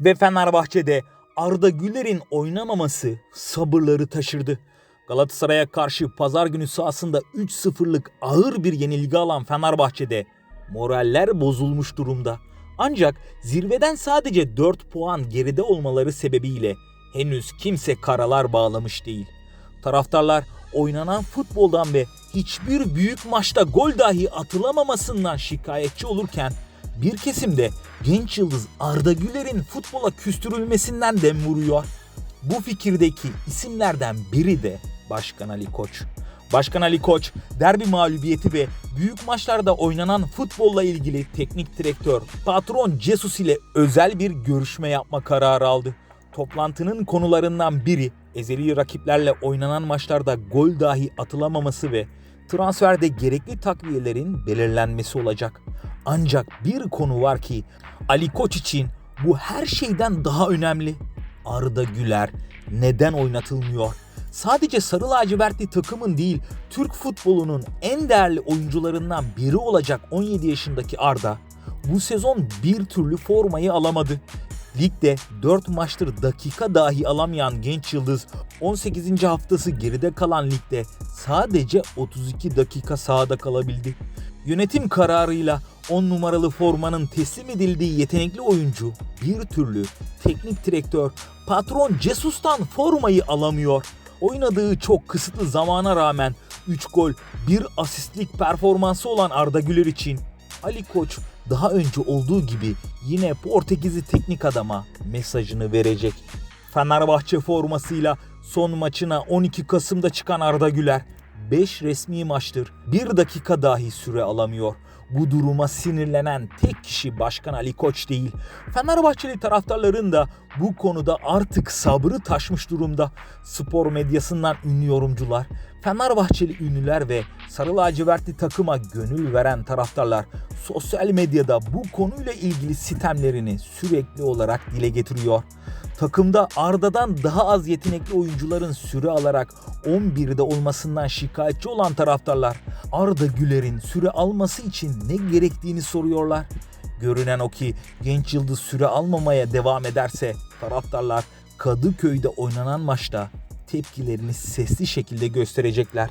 Ve Fenerbahçe'de Arda Güler'in oynamaması sabırları taşırdı. Galatasaray'a karşı pazar günü sahasında 3-0'lık ağır bir yenilgi alan Fenerbahçe'de moraller bozulmuş durumda. Ancak zirveden sadece 4 puan geride olmaları sebebiyle henüz kimse karalar bağlamış değil. Taraftarlar oynanan futboldan ve hiçbir büyük maçta gol dahi atılamamasından şikayetçi olurken bir kesimde genç yıldız Arda Güler'in futbola küstürülmesinden dem vuruyor. Bu fikirdeki isimlerden biri de Başkan Ali Koç. Başkan Ali Koç, derbi mağlubiyeti ve büyük maçlarda oynanan futbolla ilgili teknik direktör patron Jesus ile özel bir görüşme yapma kararı aldı. Toplantının konularından biri ezeli rakiplerle oynanan maçlarda gol dahi atılamaması ve transferde gerekli takviyelerin belirlenmesi olacak. Ancak bir konu var ki Ali Koç için bu her şeyden daha önemli. Arda Güler neden oynatılmıyor? Sadece sarı lacivertli takımın değil, Türk futbolunun en değerli oyuncularından biri olacak 17 yaşındaki Arda bu sezon bir türlü formayı alamadı. Ligde 4 maçtır dakika dahi alamayan genç yıldız 18. haftası geride kalan ligde sadece 32 dakika sahada kalabildi. Yönetim kararıyla 10 numaralı formanın teslim edildiği yetenekli oyuncu bir türlü teknik direktör patron Jesus'tan formayı alamıyor. Oynadığı çok kısıtlı zamana rağmen 3 gol 1 asistlik performansı olan Arda Güler için Ali Koç daha önce olduğu gibi yine Portekizli teknik adama mesajını verecek. Fenerbahçe formasıyla son maçına 12 Kasım'da çıkan Arda Güler 5 resmi maçtır 1 dakika dahi süre alamıyor. Bu duruma sinirlenen tek kişi Başkan Ali Koç değil. Fenerbahçeli taraftarların da bu konuda artık sabrı taşmış durumda. Spor medyasından ünlü yorumcular, Fenerbahçeli ünlüler ve sarı lacivertli takıma gönül veren taraftarlar sosyal medyada bu konuyla ilgili sitemlerini sürekli olarak dile getiriyor. Takımda Arda'dan daha az yetenekli oyuncuların süre alarak 11'de olmasından şikayetçi olan taraftarlar Arda Güler'in süre alması için ne gerektiğini soruyorlar. Görünen o ki genç yıldız süre almamaya devam ederse taraftarlar Kadıköy'de oynanan maçta tepkilerini sesli şekilde gösterecekler.